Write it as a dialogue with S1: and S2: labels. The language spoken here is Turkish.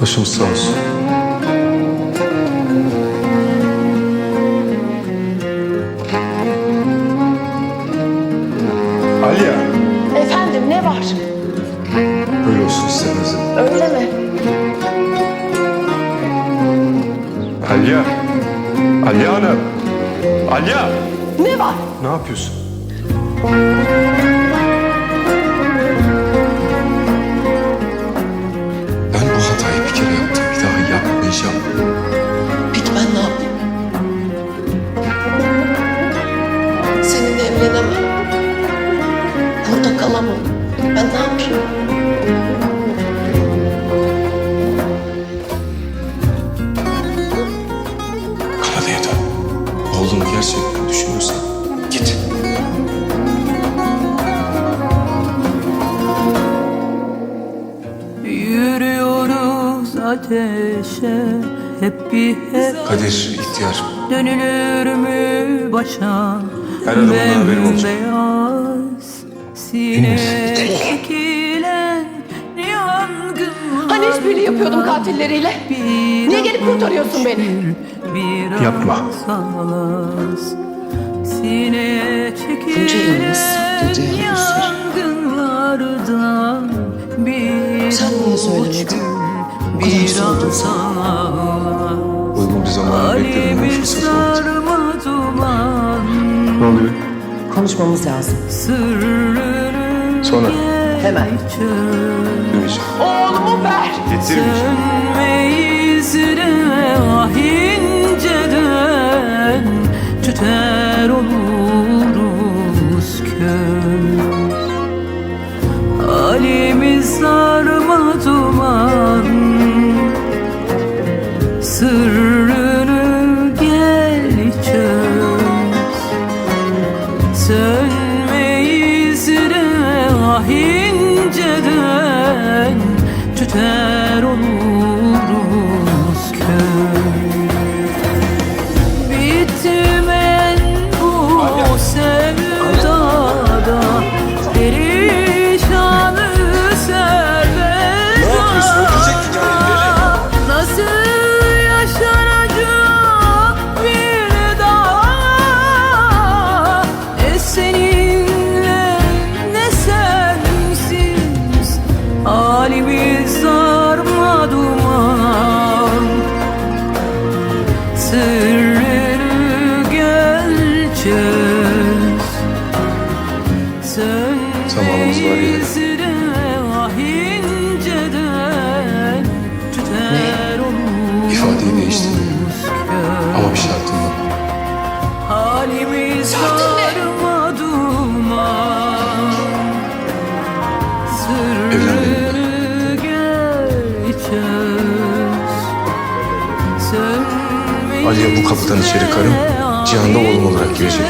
S1: Başımız sağ olsun. Aliya.
S2: Efendim ne var?
S1: Böyle olsun istemezdim.
S2: Öyle mi?
S1: Aliya. Aliya Hanım. Aliya.
S2: Ne var?
S1: Ne yapıyorsun?
S3: Ateşe hep bir hep
S1: Kadir ihtiyar.
S3: Dönülür mü başa
S1: Her adımdan haberim olacak.
S3: Bembeyaz Sine çekilen yangın
S2: Hani işbirliği yapıyordum katilleriyle? Niye gelip kurtarıyorsun beni?
S3: Bir
S1: Yapma.
S3: Sağlas, Sine çekilen yangınlardan bir
S2: Sen niye söylemedin?
S3: Bir
S2: sen.
S3: sağlas.
S1: Uygun bir zamanı bekledim. fırsat
S3: sarma duman
S1: Ne oluyor?
S2: Konuşmamız lazım.
S1: Sonra.
S2: Hemen.
S1: Döneceğim.
S2: Oğlumu ver.
S1: Getirmeyeceğim.
S3: Sönmeyiz de ah inceden Tüter oluruz köz Halimiz sarma Sırrını gel çöz Sönmeyiz de ah inceden Tüter
S1: Zamanımız var yine.
S3: Oluruz
S1: İfadeyi değiştirdim. Ama bir şartım var.
S3: Halimiz
S2: Şartın ne?
S3: Sönmeyiz
S1: Aliye bu kapıdan içeri karım, Cihan'da oğlum olarak girecek.